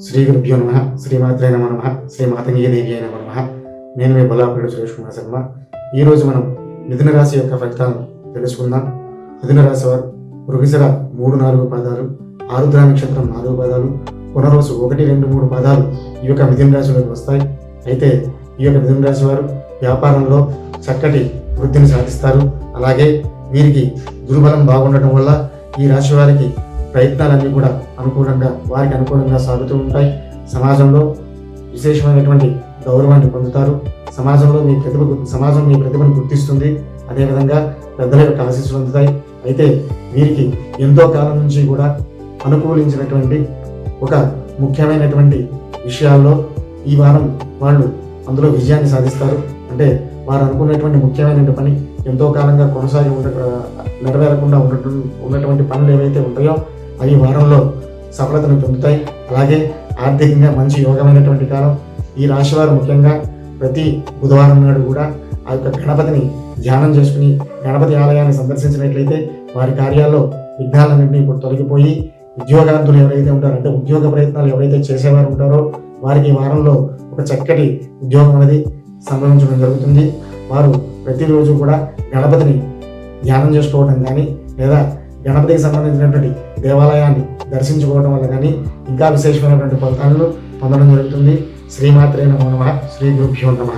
శ్రీ గురుభ్యో నమ శ్రీమాత్రే నమ నమ శ్రీ మాతంగీదేవి అయిన నమ. నేను మీ బల్లాపేడు సురేష్ కుమార్ శర్మ ఈరోజు మనం మిథున రాశి యొక్క ఫలితాలను తెలుసుకుందాం. మిథున రాశి వారు మృగశిర మూడు నాలుగు పదాలు ఆరుద్ర నక్షత్రం నాలుగు పదాలు పునరోసు ఒకటి రెండు మూడు పదాలు ఈ యొక్క మిథున రాశిలోకి వస్తాయి. అయితే ఈ యొక్క మిథున రాశి వారు వ్యాపారంలో చక్కటి వృద్ధిని సాధిస్తారు. అలాగే వీరికి గురుబలం బాగుండటం వల్ల ఈ రాశి వారికి ప్రయత్నాలన్నీ కూడా అనుకూలంగా వారికి అనుకూలంగా సాగుతూ ఉంటాయి. సమాజంలో విశేషమైనటువంటి గౌరవాన్ని పొందుతారు. సమాజంలో మీ ప్రతిభ సమాజం మీ ప్రతిభను గుర్తిస్తుంది. అదేవిధంగా పెద్దల యొక్క ఆశీస్సులు అందుతాయి. అయితే వీరికి ఎంతో కాలం నుంచి కూడా అనుకూలించినటువంటి ఒక ముఖ్యమైనటువంటి విషయాల్లో ఈ వారం వాళ్ళు అందులో విజయాన్ని సాధిస్తారు. అంటే వారు అనుకున్నటువంటి ముఖ్యమైనటువంటి పని ఎంతో కాలంగా కొనసాగి ఉండ నెరవేరకుండా ఉండట ఉన్నటువంటి పనులు ఏవైతే ఉంటాయో అవి వారంలో సఫలతను పొందుతాయి. అలాగే ఆర్థికంగా మంచి యోగమైనటువంటి కాలం ఈ రాశి వారు ముఖ్యంగా ప్రతి బుధవారం నాడు కూడా ఆ యొక్క గణపతిని ధ్యానం చేసుకుని గణపతి ఆలయాన్ని సందర్శించినట్లయితే వారి కార్యాల్లో విఘ్నాలన్నింటినీ ఇప్పుడు తొలగిపోయి ఉద్యోగార్థులు ఎవరైతే ఉంటారో అంటే ఉద్యోగ ప్రయత్నాలు ఎవరైతే చేసేవారు ఉంటారో వారికి వారంలో ఒక చక్కటి ఉద్యోగం అనేది సంభవించడం జరుగుతుంది. వారు ప్రతిరోజు కూడా గణపతిని ధ్యానం చేసుకోవడం కానీ లేదా గణపతికి సంబంధించినటువంటి దేవాలయాన్ని దర్శించుకోవడం వల్ల కానీ ఇంకా విశేషమైనటువంటి ఫలితాలను పొందడం జరుగుతుంది. శ్రీమాత్రే నమో నమ. శ్రీ గురుభ్యో నమ.